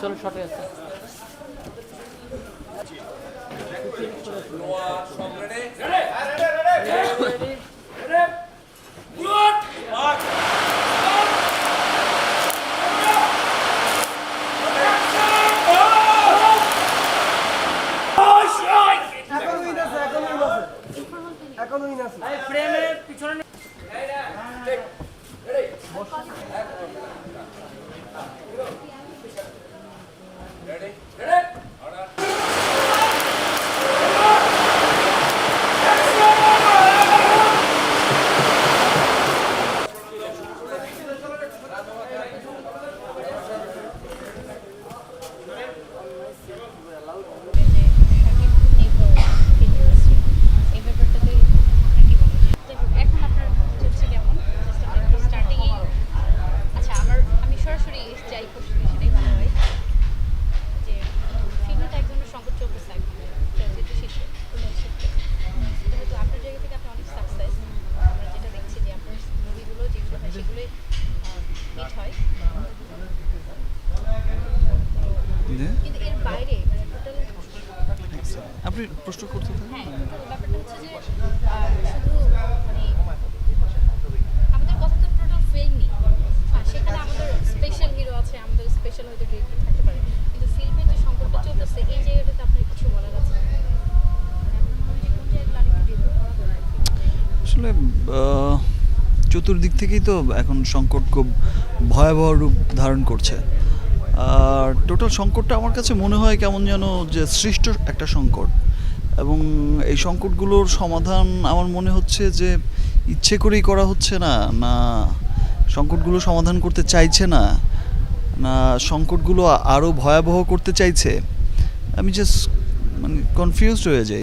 চলো শটে আছে। এখনও উইন আছে ফ্রেমের পিছনে এই আপনি প্রশ্ন করতে থাকুন। হ্যাঁ ব্যাপারটা হচ্ছে যে শুধু মানে আমাদের কথা তো টোটাল ফিল্ম নেই। আর সেখানে আমাদের স্পেশাল হিরো আছে আমাদের স্পেশাল হয়তো ডিরেক্টর থাকতে পারে কিন্তু ফিল্মে যে সংকটটা চলতেছে এই জায়গাটাতে আপনার কিছু বলার আছে? হয় আসলে চতুর্দিক থেকেই তো এখন সংকট খুব ভয়াবহ রূপ ধারণ করছে। আর টোটাল সংকটটা আমার কাছে মনে হয় কেমন যেন যে সৃষ্ট একটা সংকট। এবং এই সংকটগুলোর সমাধান আমার মনে হচ্ছে যে ইচ্ছে করেই করা হচ্ছে না না সংকটগুলো সমাধান করতে চাইছে না না সংকটগুলো আরও ভয়াবহ করতে চাইছে। আমি জাস্ট মানে কনফিউজড হয়ে যাই।